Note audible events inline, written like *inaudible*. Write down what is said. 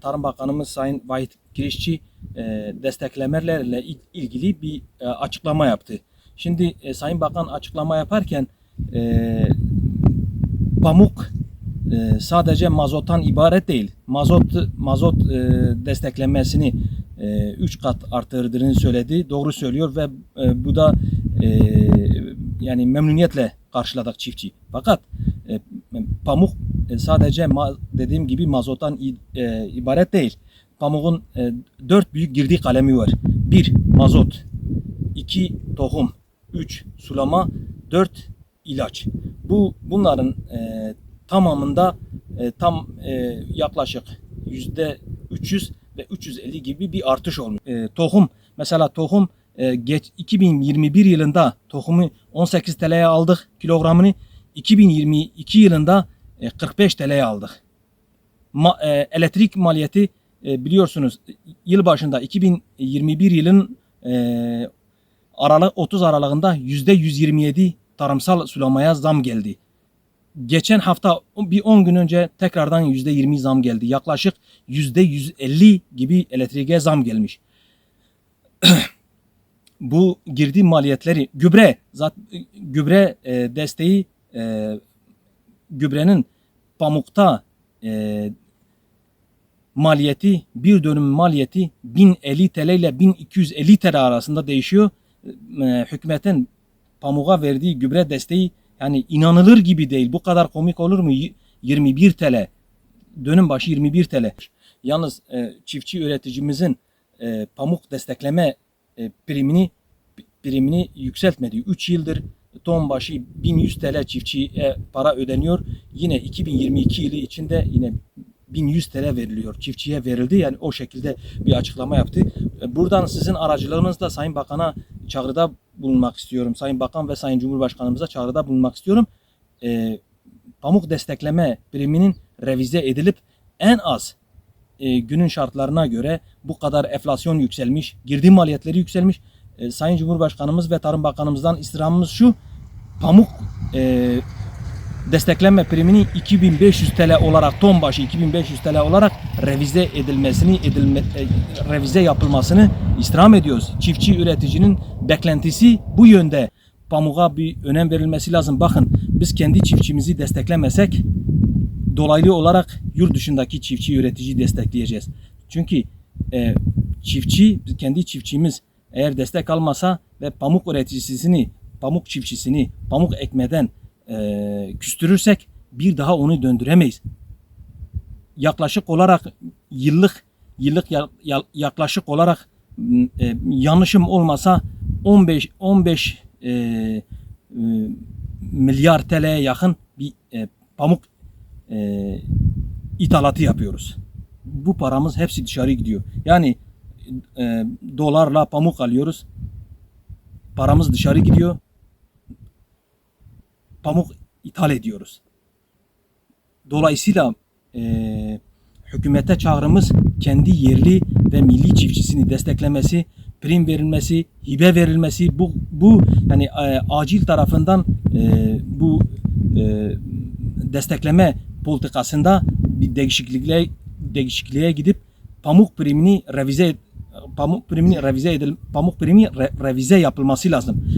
Tarım Bakanımız Sayın Vahit Kirişçi e, desteklemelerle il- ilgili bir e, açıklama yaptı. Şimdi e, Sayın Bakan açıklama yaparken pamuk sadece mazottan ibaret değil. Mazot mazot desteklenmesini 3 kat artırdığını söyledi. Doğru söylüyor ve bu da yani memnuniyetle karşıladık çiftçi. Fakat pamuk e, sadece dediğim gibi mazottan e, ibaret değil. Pamuğun e, dört büyük girdi kalemi var. Bir mazot, iki tohum, üç sulama, dört ilaç. Bu bunların e, tamamında e, tam e, yaklaşık yüzde 300 ve 350 gibi bir artış olmuş. E, tohum mesela tohum e, geç 2021 yılında tohumu 18 TL'ye aldık kilogramını. 2022 yılında 45 TL'ye aldık. Ma- e, elektrik maliyeti e, biliyorsunuz yıl başında 2021 yılın e, Aralık 30 aralığında %127 tarımsal sulamaya zam geldi. Geçen hafta bir 10 gün önce tekrardan %20 zam geldi. Yaklaşık %150 gibi elektriğe zam gelmiş. *clears throat* Bu girdi maliyetleri gübre zat, gübre e, desteği e, gübrenin pamukta e, maliyeti bir dönüm maliyeti 1050 TL ile 1250 TL arasında değişiyor. E, hükümetin pamuğa verdiği gübre desteği yani inanılır gibi değil. Bu kadar komik olur mu? Y- 21 TL. Dönüm başı 21 TL. Yalnız e, çiftçi üreticimizin e, pamuk destekleme e, primini primini yükseltmedi. 3 yıldır ton başı 1100 TL çiftçiye para ödeniyor. Yine 2022 yılı içinde yine 1100 TL veriliyor. Çiftçiye verildi. Yani o şekilde bir açıklama yaptı. E, Buradan sizin aracılığınızla Sayın Bakan'a çağrıda bulunmak istiyorum. Sayın Bakan ve Sayın Cumhurbaşkanımıza çağrıda bulunmak istiyorum. E, pamuk destekleme priminin revize edilip en az e, günün şartlarına göre bu kadar enflasyon yükselmiş, girdi maliyetleri yükselmiş. E, Sayın Cumhurbaşkanımız ve Tarım Bakanımızdan istirhamımız şu, pamuk e, desteklenme primini 2500 TL olarak ton başı 2500 TL olarak revize edilmesini edilme, e, revize yapılmasını istirham ediyoruz. Çiftçi üreticinin beklentisi bu yönde. Pamuğa bir önem verilmesi lazım. Bakın biz kendi çiftçimizi desteklemesek dolaylı olarak yurt dışındaki çiftçi üretici destekleyeceğiz. Çünkü e, çiftçi kendi çiftçimiz eğer destek almasa ve pamuk üreticisini, pamuk çiftçisini pamuk ekmeden e, küstürürsek bir daha onu döndüremeyiz. Yaklaşık olarak yıllık yıllık ya- ya- yaklaşık olarak e, yanlışım olmasa 15 15 e, e, milyar TL'ye yakın bir e, pamuk e, ithalatı yapıyoruz. Bu paramız hepsi dışarı gidiyor. Yani e, dolarla pamuk alıyoruz. Paramız dışarı gidiyor. Pamuk ithal ediyoruz. Dolayısıyla e, hükümete çağrımız kendi yerli ve milli çiftçisini desteklemesi, prim verilmesi, hibe verilmesi bu bu yani e, acil tarafından e, bu e, destekleme politikasında bir değişiklikle değişikliğe gidip pamuk primini revize pamuk primini revize edil pamuk primi re- revize yapılması lazım.